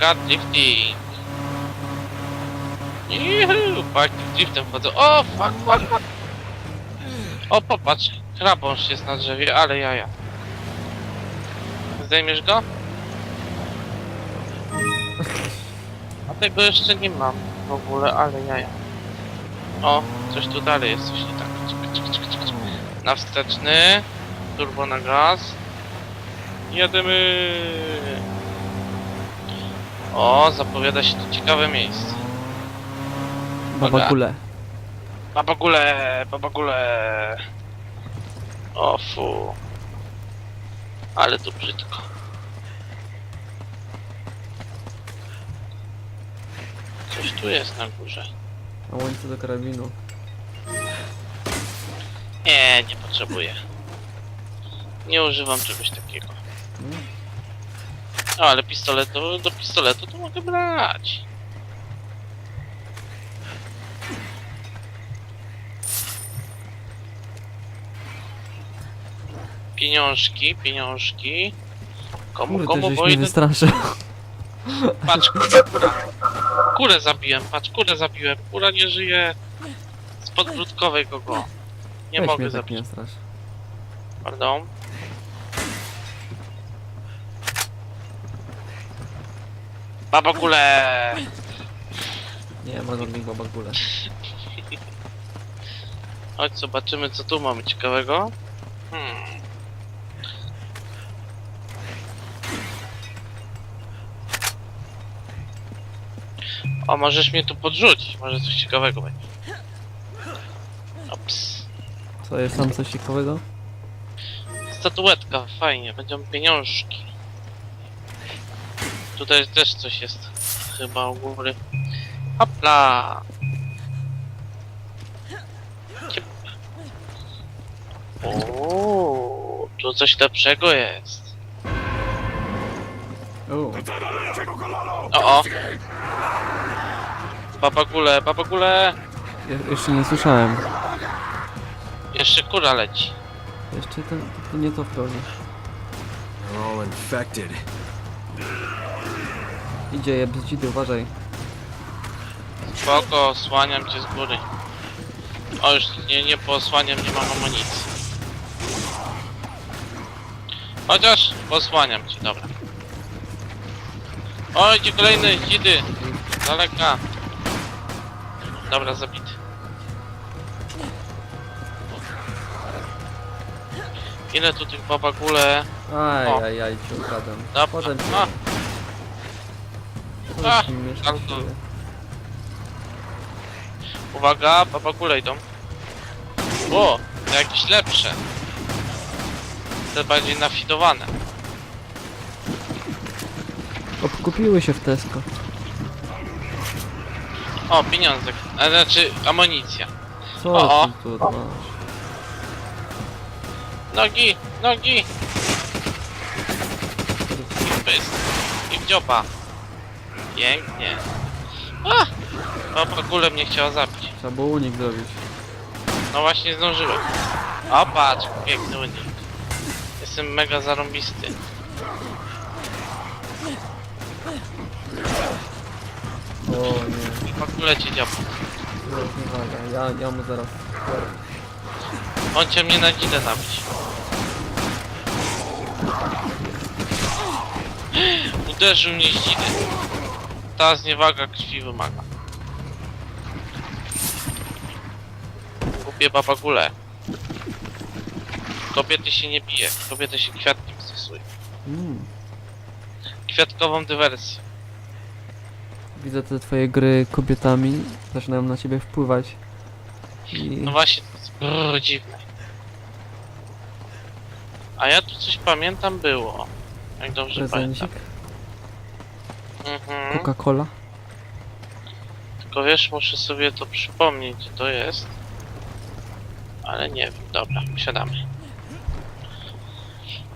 car drifting. Juhu, parking driftem wchodzę. O, fuck, fuck, fuck. O, popatrz, krabąż jest na drzewie, ale jaja. Zdejmiesz go? A tego jeszcze nie mam w ogóle, ale jaja. O, coś tu dalej jest, coś nie tak. Na wsteczny, turbo na gaz. Jedziemy! O, zapowiada się tu ciekawe miejsce. Baba. Babagule, babagule. O fu. Ale tu brzydko. Coś tu jest na górze. A łańcuch do karabinu. Nie, nie potrzebuję. Nie używam czegoś takiego. Mm. No ale pistoletu, do pistoletu to mogę brać. Pieniążki, pieniążki. Komu, Kurde, komu, żeś bo mnie idę... wystraszył. Patrz, kurę, kura. Kurę zabiłem, patrz, kurę zabiłem. Kura nie żyje. Z podbródkowej kogo. Nie Weź mogę mnie tak zabić. nie strasz. Pardon. Baba kule! Nie, ma żadnych Baba Kule. Chodź zobaczymy co tu mamy ciekawego. Hmm. O, możesz mnie tu podrzucić, może coś ciekawego będzie. Ops. Co, jest tam coś ciekawego? Statuetka, fajnie, będą pieniążki. Tutaj też coś jest, chyba u góry. Hopla! Ciep. Uuu, tu coś lepszego jest. O, O, o! Babagule, babagule! je, jeszcze nie słyszałem. Jeszcze kura leci. Jeszcze to, to nie to wprowadzi. They're all infected. Idzie je bzdzidy, uważaj. Spoko, osłaniam cię z góry. O, już nie, nie posłaniam, nie mam amunicji. Chociaż posłaniam cię, dobra. O, idzie kolejny, dzidy. Daleka. Dobra, zabity. Ile tu tych babagule? Aj, O. aj, aj, cię ukradłem. Dobra. Potem cię. A, Potem a, to- dzieje. uwaga, babagule idą. O, to jakieś lepsze. Te bardziej nafidowane. Obkupiły się w Tesco. O, pieniądze. A znaczy amunicja. Co O, ty tu masz? Nogi, nogi. I pysk. I w dzioba. Pięknie. A! Baba gule mnie chciała zabić. Trzeba było unik zrobić. No właśnie zdążyłem. O patrz, piękny unik. Jestem mega zarąbisty. O nie, Baba gule cię działa. to jest niewaga. Ja, ja mu zaraz... On cię mnie na dzidę zabić. Uderzył mnie z dzidy. Ta zniewaga krwi wymaga. Kupię babagule. Kobiety się nie bije, kobiety się kwiatkiem stosuje. Mm. Kwiatkową dywersję. Widzę te twoje gry kobietami. Zaczynają na ciebie wpływać. I... No właśnie, to jest brrr, dziwne. A ja tu coś pamiętam było. Jak dobrze pamiętam. Prezencik. Mhm. Coca-Cola. Tylko wiesz, muszę sobie to przypomnieć, gdzie to jest. Ale nie wiem, dobra, siadamy.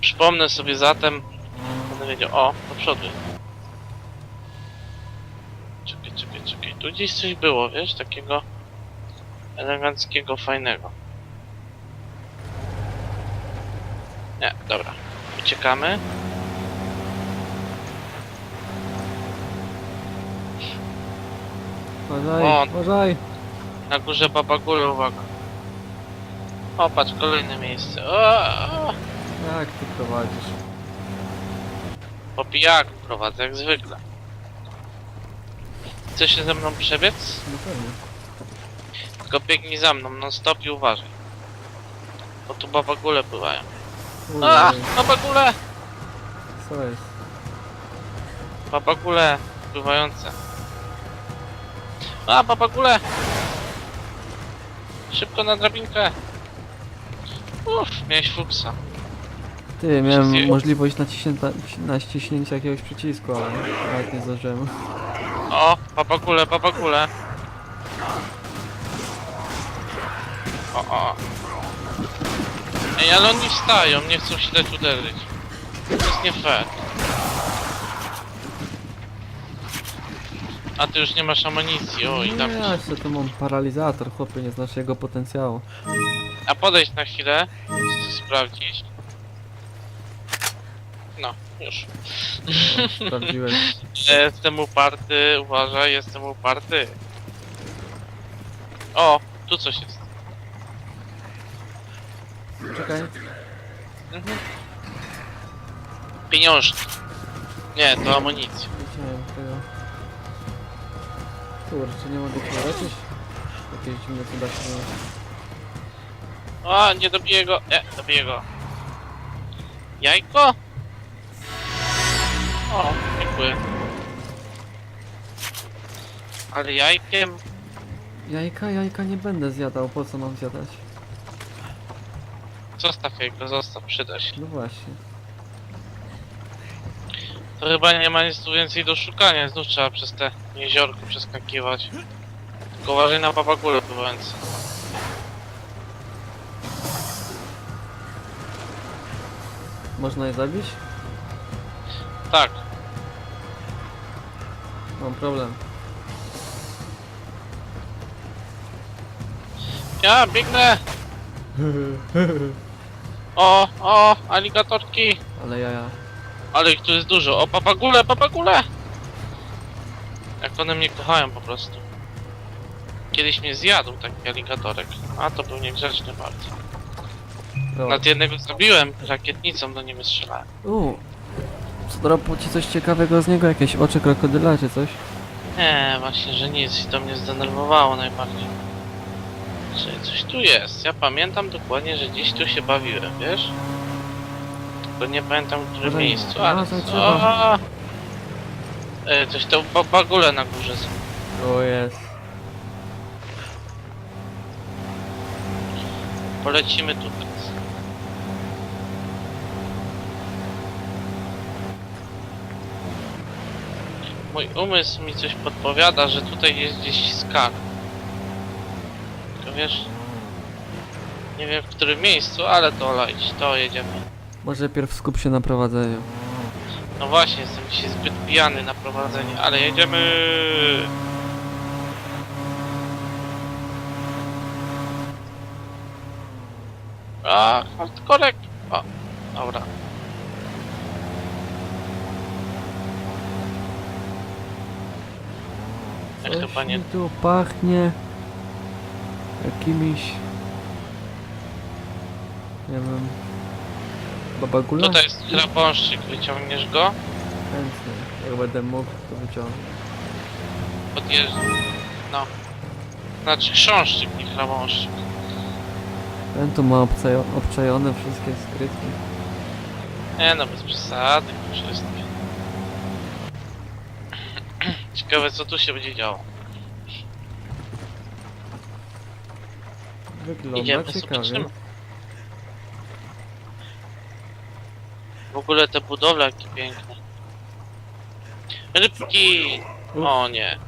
Przypomnę sobie zatem. Będę wiedział, o, do przodu. Czekaj, czekaj, czekaj. Tu gdzieś coś było, wiesz, takiego eleganckiego, fajnego. Nie, dobra. Uciekamy. Uważaj, O. uważaj. Na górze babagule, uwaga. O, patrz, kolejne miejsce. O, Jak ty prowadzisz? po pijaku prowadzę, jak zwykle. Chcesz się ze mną przebiec? No pewnie. Tylko biegnij za mną, non stop i uważaj. Bo tu babagule pływają. A, Ujej, babagule! co jest? Babagule pływające. A, babagule! Szybko na drabinkę. Uff, miałeś fuksa. Ty, miałem Wszystkie- możliwość naciśnięta, naciśnięcia jakiegoś przycisku, ale nawet nie zdążyłem. O, babagule, babagule. O, o. Ej, ale oni wstają, nie chcą się dać uderzyć. To jest nie fair. A ty już nie masz amunicji, o i tam. Ja jeszcze tu mam paralizator, chłopie, nie znasz jego potencjału. A podejdź na chwilę, chcę sprawdzić. No, już. Sprawdziłeś. Jestem uparty, uważaj, jestem uparty. O, tu coś jest. Czekaj. Mhm. Pieniążki. Nie, to amunicja. Widziałem tego. Kurczę, nie mogę cię leczyć? Jakieś dziwne cuda się. O, nie dobiję go. Nie, dobiję go. Jajko? O, dziękuję. Ale jajkiem? Jajka, jajka nie będę zjadał, po co mam zjadać? Zostaw jajko, zostaw, przyda się. No właśnie. To chyba nie ma nic tu więcej do szukania, znów trzeba przez te jeziorko przeskakiwać. Tylko uważaj na babagule pływające. Można je zabić? Tak, Mam problem. ja biegnę! O, o, aligatorki! Ale jaja. Ale ich tu jest dużo. O, papagule, papagule! Jak one mnie kochają po prostu. Kiedyś mnie zjadł taki aligatorek. A to był niegrzeczny bardzo. Nad jednego zabiłem, rakietnicą do niego strzelałem. U, co dropło ci coś ciekawego z niego? Jakieś oczy krokodyla czy coś? Nie, właśnie, że nic. I to mnie zdenerwowało najbardziej. Że coś tu jest. Ja pamiętam dokładnie, że gdzieś tu się bawiłem, wiesz? Tylko nie pamiętam w którym Uważaj, miejscu, ale... uważaj, trzeba. O! E, coś to ba- bagule na górze są. O jest. Polecimy tu. Mój umysł mi coś podpowiada, że tutaj jest gdzieś skarb. Tylko wiesz... Nie wiem w którym miejscu, ale to leć, to jedziemy. Może pierw skup się na prowadzeniu. No właśnie, jestem dzisiaj zbyt pijany na prowadzenie, ale jedziemy! A, hardkorek! O, dobra. Ja Coś chyba nie... mi tu pachnie jakimiś... Nie wiem... Babagula? Tutaj jest chrapąszczyk, wyciągniesz go? Chętnie. Jak będę mógł, to wyciągnę. Podjeżdża. No. Znaczy chrząszczyk, nie chrapąszczyk. Ten tu ma obcajo- obczajone wszystkie skrytki. Nie no, bez przesady, wszystkie. Ciekawe co tu się będzie działo. Wygląda Idziemy, ciekawie. zobaczymy. W ogóle te budowle jakie piękne. Rybki! O nie.